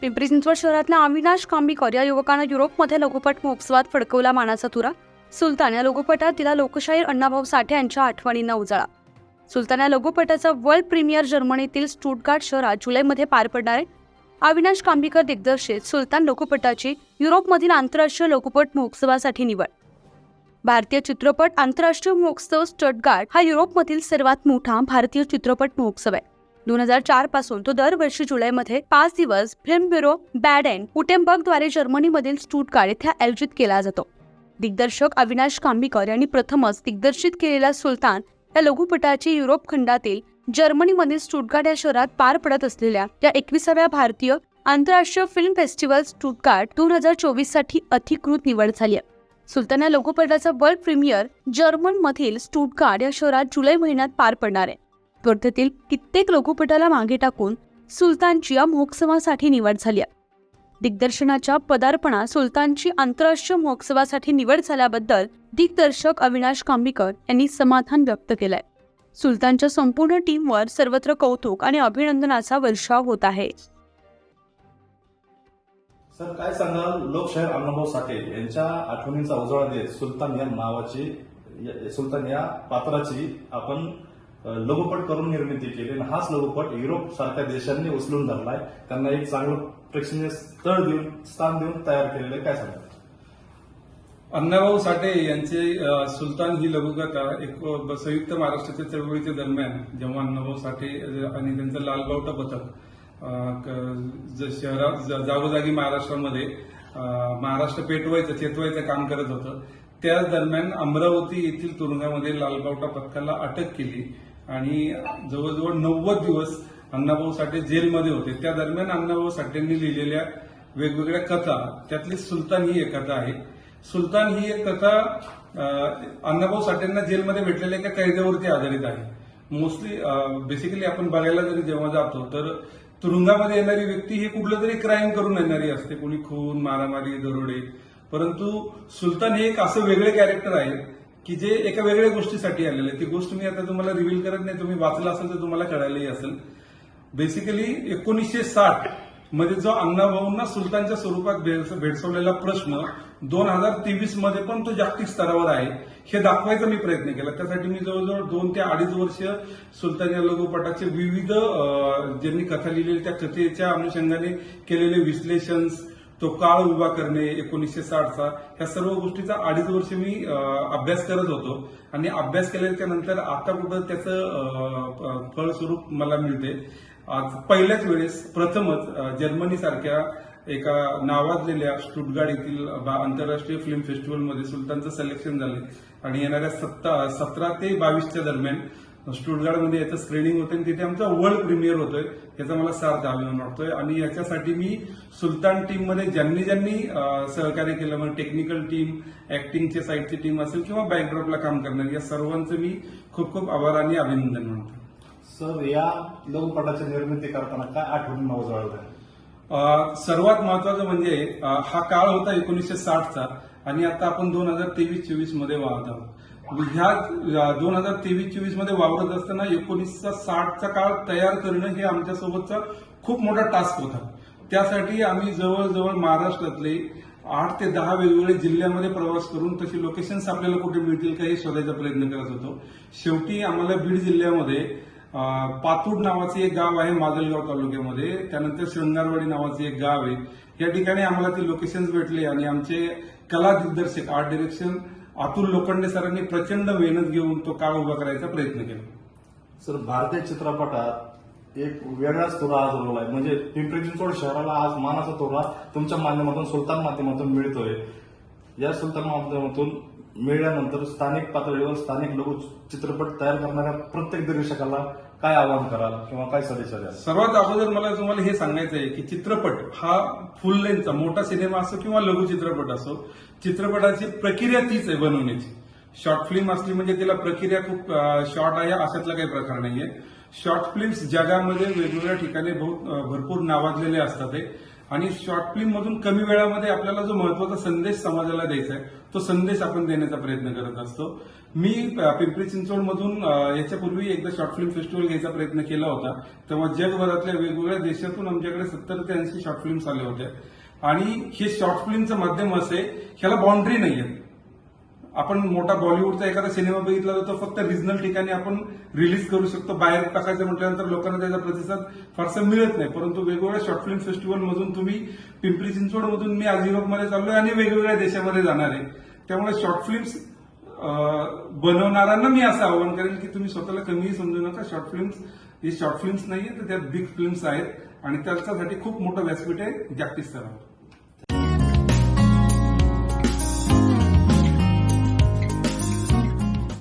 पिंपरी चिंचवड शहरातल्या अविनाश कांबीकर या युवकानं युरोपमध्ये लघुपट महोत्सवात फडकवला मानाचा तुरा. सुलतान या लघुपटात तिला लोकशाहीर अण्णाभाऊ साठे यांच्या आठवणींना उजाळा. सुलतान या लघुपटाचा वर्ल्ड प्रीमियर जर्मनीतील स्टुटगार्ट शहरात जुलैमध्ये पार पडणार आहे. अविनाश कांबीकर दिग्दर्शित सुलतान लघुपटाची युरोपमधील आंतरराष्ट्रीय लघुपट महोत्सवासाठी निवड. भारतीय चित्रपट आंतरराष्ट्रीय महोत्सव स्टटगार्ड हा युरोपमधील सर्वात मोठा भारतीय चित्रपट महोत्सव आहे. दोन हजार चारपासून तो दरवर्षी जुलैमध्ये पाच दिवस फिल्म ब्युरो बॅडेन उटेमबर्गद्वारे जर्मनीमधील स्टुटगार्ड येथे आयोजित केला जातो. दिग्दर्शक अविनाश कांबीकर यांनी प्रथमच दिग्दर्शित केलेला सुलतान या लघुपटाची युरोप खंडातील जर्मनीमधील स्टुटगार्ड या शहरात पार पडत असलेल्या या एकविसाव्या भारतीय आंतरराष्ट्रीय फिल्म फेस्टिवल स्टुटगार्ड दोन हजार चोवीससाठी अधिकृत निवड झाली आहे. सुलतान या लघुपटाचा वर्ल्ड प्रीमियर जर्मनमधील स्टुटगार्ड या शहरात जुलै महिन्यात पार पडणार आहे. स्पर्धेतील कित्येक लघुपटाला मागे टाकून सुलतानची या महोत्सवासाठी निवड झाली आहे. दिग्दर्शनाच्या पदार्पणा सुलतानची आंतरराष्ट्रीय महोत्सवासाठी निवड झाल्याबद्दल दिग्दर्शक अविनाश कांबीकर यांनी समाधान व्यक्त केलंय. सुलतानच्या संपूर्ण टीमवर सर्वत्र कौतुक आणि अभिनंदनाचा वर्षाव होत आहे. सर काय सांगाल? लोकशाहीर अण्णाभाऊ साठे यांच्या आठवणींचा उजाळा देत सुलतान या नावाची सुलतान या पात्राची आपण लघुपट करून निर्मिती केली आणि हाच लघुपट युरोप सारख्या देशांनी उचलून धरलाय. त्यांना एक चांगलं प्रेक्षणीय स्थळ देऊन स्थान देऊन तयार केलेलं आहे. काय सांगाल अण्णाभाऊ साठे यांचे सुलतान ही लघुकथा एक संयुक्त महाराष्ट्राच्या चळवळीच्या दरम्यान जेव्हा अण्णाभाऊ साठे आणि त्यांचं लालबावटा पथक अ, शहरात जागोजागी महाराष्ट्रामध्ये महाराष्ट्र पेटवायचं चेतवायचं काम करत होतं. त्याच दरम्यान अमरावती येथील तुरुंगामध्ये लालबावटा पथकाला अटक केली. आणि जवळजवळ नव्वद दिवस अण्णाभाऊ साठे जेलमध्ये होते. त्या दरम्यान अण्णाभाऊ साठेंनी लिहिलेल्या वेगवेगळ्या कथा त्यातली सुलतान ही एक कथा आहे. सुलतान ही एक कथा अण्णाभाऊ साठेंना जेलमध्ये भेटलेल्या एका कैद्यावरती आधारित आहे. मोस्टली बेसिकली आपण बघायला जरी जेव्हा जातो तर तुरुंगामध्ये येणारी व्यक्ती ही कुठलं तरी क्राईम करून येणारी असते. कोणी खून मारामारी दरोडे. परंतु सुलतान हे एक असं वेगळे कॅरेक्टर आहे की जे एका वेगळ्या गोष्टीसाठी आलेले ती गोष्ट मी आता तुम्हाला रिव्हील करत नाही तुम्ही वाचलं असेल तर तुम्हाला कळायलाही असेल. बेसिकली एकोणीसशे साठमध्ये जो अण्णाभाऊंना सुलतानच्या स्वरूपात भेडसवलेला प्रश्न दोन हजार तेवीसमध्ये पण तो जागतिक स्तरावर आहे हे दाखवायचा मी प्रयत्न केला. त्यासाठी मी जवळजवळ दोन ते अडीच वर्ष सुलतान या लघुपटाचे विविध ज्यांनी कथा लिहिलेली त्या कथेच्या अनुषंगाने केलेले विश्लेषण तो काळ उभा करणे एकोणीसशे साठचा ह्या सर्व गोष्टीचा अडीच वर्ष मी अभ्यास करत होतो. आणि अभ्यास केल्याच्यानंतर आता कुठं त्याचं फळस्वरूप मला मिळते. आज पहिल्याच वेळेस प्रथमच जर्मनीसारख्या जर्मनी सारख्या एका नावाजलेल्या स्टुटगार्ड येथील आंतरराष्ट्रीय फिल्म फेस्टिवलमध्ये सुलतानचं सिलेक्शन झाले. आणि येणाऱ्या सत्ता सतरा ते बावीसच्या दरम्यान स्टुटगार्डमध्ये याचं स्क्रीनिंग होतं आणि तिथे आमचा वर्ल्ड प्रीमियर होतोय. याचा मला सार्थ अभिमान वाटतोय. आणि याच्यासाठी मी सुलतान टीममध्ये ज्यांनी ज्यांनी सहकार्य केलं म्हणजे टेक्निकल टीम ऍक्टिंगच्या साईडची टीम असेल किंवा बॅकड्रॉपला काम करणारी या सर्वांचं मी खूप खूप आभार आणि अभिनंदन मानतो. सर या लघुपटाची निर्मिती करताना काय आहे अ, सर्वात महत्वाचं म्हणजे हा काळ होता एकोणीसशे साठचा आणि आता आपण दोन हजार तेवीस चोवीसमध्ये वाहत आहोत. ह्या दोन हजार तेवीस चोवीसमध्ये वावरत असताना एकोणीसचा साठचा काळ तयार करणं हे आमच्यासोबतचा खूप मोठा टास्क होता. त्यासाठी आम्ही जवळजवळ महाराष्ट्रातले आठ ते दहा वेगवेगळ्या जिल्ह्यामध्ये प्रवास करून तशी लोकेशन्स आपल्याला कुठे मिळतील का हे शोधायचा प्रयत्न करत होतो. शेवटी आम्हाला बीड जिल्ह्यामध्ये पातूड पातूर नावाचे एक गाव आहे माजलगाव तालुक्यामध्ये. त्यानंतर शृंगारवाडी नावाचे एक गाव आहे. या ठिकाणी आम्हाला ती लोकेशन्स भेटले आणि आमचे कला दिग्दर्शक आर्ट डिरेक्शन अतुल लोखंडे सरांनी प्रचंड मेहनत घेऊन तो काळ उभा करायचा प्रयत्न केला. सर भारतीय चित्रपटात एक वेगळाच तुरा आज उरवलाय म्हणजे पिंपरी चिंचवड शहराला आज मानाचा तुरा तुमच्या माध्यमातून सुलतान माध्यमातून मिळतोय. या सुलतान माध्यमातून मिळाल्यानंतर स्थानिक पातळीवर स्थानिक लघु चित्रपट तयार करणाऱ्या प्रत्येक दिग्दर्शकाला काय आवाहन कराल किंवा काय सदिच्छा द्याल? सर्वात अगोदर मला तुम्हाला हे सांगायचं आहे की चित्रपट हा फुल लेनचा मोठा सिनेमा असो किंवा लघु चित्रपट असो चित्रपटाची प्रक्रिया तीच आहे बनवण्याची. शॉर्ट फिल्म असली म्हणजे तिला प्रक्रिया खूप शॉर्ट आहे अशातला काही प्रकार नाहीये. शॉर्ट फिल्म्स जगामध्ये वेगवेगळ्या ठिकाणी भरपूर नावाजलेले असतात हे. आणि शॉर्ट फिल्म मधून कमी वेळामध्ये आपल्याला जो महत्त्वाचा संदेश समाजाला द्यायचा आहे तो संदेश आपण देण्याचा प्रयत्न करत असतो. मी पिंपरी चिंचवड मधून याच्यापूर्वी एकदा शॉर्ट फिल्म फेस्टिवल घ्यायचा प्रयत्न केला होता. तेव्हा जगभरातल्या वेगवेगळ्या देशातून आमच्याकडे सत्तर ते ऐंशी शॉर्ट फिल्म्स आले होते आणि हे शॉर्ट फिल्मचं माध्यम असे ह्याला बाउंड्री आहे आपण मोठा बॉलिवूडचा एखादा सिनेमा बघितला तर फक्त रिजनल ठिकाणी आपण रिलीज करू शकतो. बाहेर टाकायचं म्हटल्यानंतर लोकांना त्याचा प्रतिसाद फारसा मिळत नाही. परंतु वेगवेगळ्या शॉर्ट फिल्म फेस्टिवल मधून तुम्ही पिंपरी चिंचवड मधून मी आज युरोपमध्ये चाललोय आणि वेगवेगळ्या देशामध्ये जाणार आहे. त्यामुळे शॉर्ट फिल्म्स बनवणाऱ्यांना मी असं आवाहन करेन की तुम्ही स्वतःला कमीही समजू नका. शॉर्ट फिल्म्स हे शॉर्ट फिल्म्स नाहीये तर त्या बिग फिल्म्स आहेत. आणि त्याच्यासाठी खूप मोठं व्यासपीठ आहे जागतिक स्तरावर.